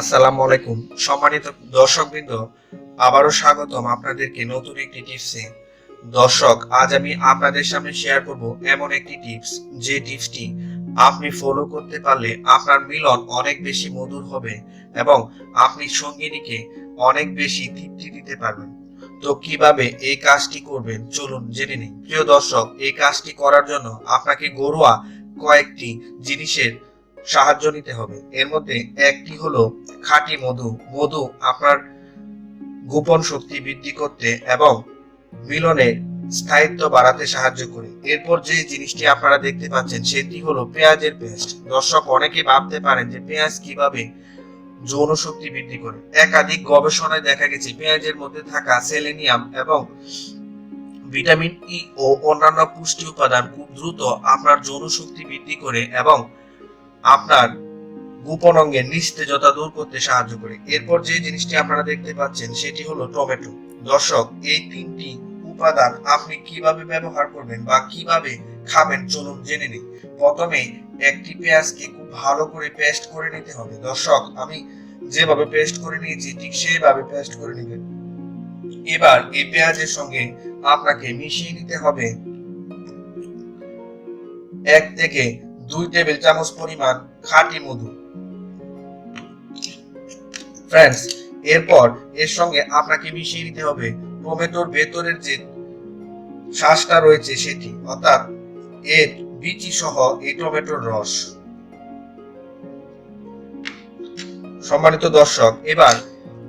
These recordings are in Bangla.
আসসালামু আলাইকুম। সম্মানিত দর্শকবৃন্দ, আবারও স্বাগতম আপনাদেরকে নতুন একটি টিপসে। দর্শক, আজ আমি আপনাদের সামনে শেয়ার করব এমন একটি টিপস। যে টিপসটি আপনি ফলো করতে পারলে আপনার মিলন অনেক বেশি মধুর হবে এবং আপনি সঙ্গিনীকে অনেক বেশি তৃপ্তি দিতে পারবেন। তো কীভাবে এই কাজটি করবেন? চলুন জেনে নিই। প্রিয় দর্শক, এই কাজটি করার জন্য আপনাকে ঘরোয়া কয়েকটি জিনিসের সাহায্য নিতে হবে। এর মধ্যে একটি হলো খাঁটি মধু। মধু আপনার গোপন শক্তি বৃদ্ধি করতে এবং মিলনের স্থায়িত্ব বাড়াতে সাহায্য করে। এরপর যে জিনিসটি আপনারা দেখতে পাচ্ছেন, সেটি হলো পেঁয়াজের পেস্ট। দর্শক, অনেকে ভাবতে পারেন যে পেঁয়াজ কীভাবে যৌন শক্তি বৃদ্ধি করে। একাধিক গবেষণায় দেখা গেছে, পেঁয়াজের মধ্যে থাকা সেলেনিয়াম এবং ভিটামিন ই ও অন্যান্য পুষ্টি উপাদান খুব দ্রুত আপনার যৌন শক্তি বৃদ্ধি করে এবং আপনার গোপন অঙ্গের নিস্তেজতা দূর করতে সাহায্য করে। এরপর যে জিনিসটি আপনারা দেখতে পাচ্ছেন, সেটি হলো টমেটো। দর্শক, এই তিনটি উপাদান আপনি কীভাবে ব্যবহার করবেন বা কীভাবে খাবেন, চলুন জেনে নিই। প্রথমে একটি পেঁয়াজকে খুব ভালো করে পেস্ট করে নিতে হবে। দর্শক, আমি যেভাবে পেস্ট করে নিয়েছি, ঠিক সেইভাবে পেস্ট করে নেবেন। এবার এই পেঁয়াজের সঙ্গে আপনাকে মিশিয়ে নিতে হবে এক থেকে দুই টেবিল চামচ পরিমাণ খাঁটি মধু। ফ্রেন্ডস এরপর এর সঙ্গে আপনাকে মিশিয়ে নিতে হবে টমেটোর ভেতরের যে শ্বাসটা রয়েছে সেটি, অর্থাৎ এর বিচি সহ এই টমেটোর রস। সম্মানিত দর্শক, এবার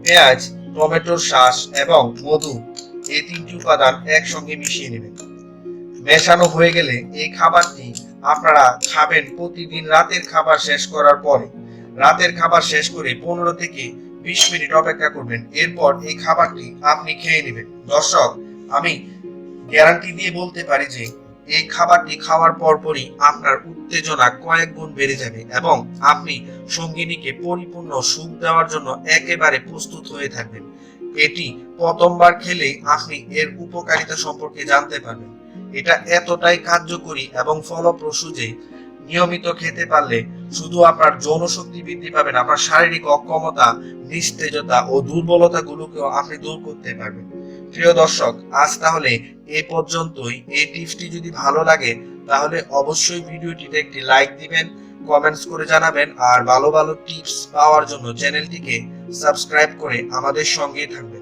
পেঁয়াজ, টমেটোর শ্বাস এবং মধু এই তিনটি উপাদান একসঙ্গে মিশিয়ে নেবেন। মেশানো হয়ে গেলে এই খাবারটি আপনারা খাবেন প্রতিদিন রাতের খাবার শেষ করার পরে। রাতের খাবার শেষ করে পনেরো থেকে বিশ মিনিট অপেক্ষা করবেন। এরপর এই খাবারটি আপনি খেয়ে নেবেন। দর্শক, আমি গ্যারান্টি দিয়ে বলতে পারি যে, এই খাবারটি খাওয়ার পরপরই আপনার উত্তেজনা কয়েক গুণ বেড়ে যাবে এবং আপনি সঙ্গিনীকে পরিপূর্ণ সুখ দেওয়ার জন্য একেবারে প্রস্তুত হয়ে থাকবেন। এটি প্রথমবার খেলে আপনি এর উপকারিতা সম্পর্কে জানতে পারবেন। এটা এতটাই কার্যকরী এবং ফলপ্রসূ যে নিয়মিত খেতে পারলে শুধু আপনার যৌন শক্তি বৃদ্ধি পাবেন, আপনার শারীরিক অক্ষমতা, নিস্তেজতা ও দুর্বলতা গুলোকেও আপনি দূর করতে পারবেন। প্রিয় দর্শক, আজ তাহলে এ পর্যন্তই। এই টিপসটি যদি ভালো লাগে, তাহলে অবশ্যই ভিডিওটিতে একটি লাইক দিবেন, কমেন্টস করে জানাবেন, আর ভালো ভালো টিপস পাওয়ার জন্য চ্যানেলটিকে সাবস্ক্রাইব করে আমাদের সঙ্গেই থাকবেন।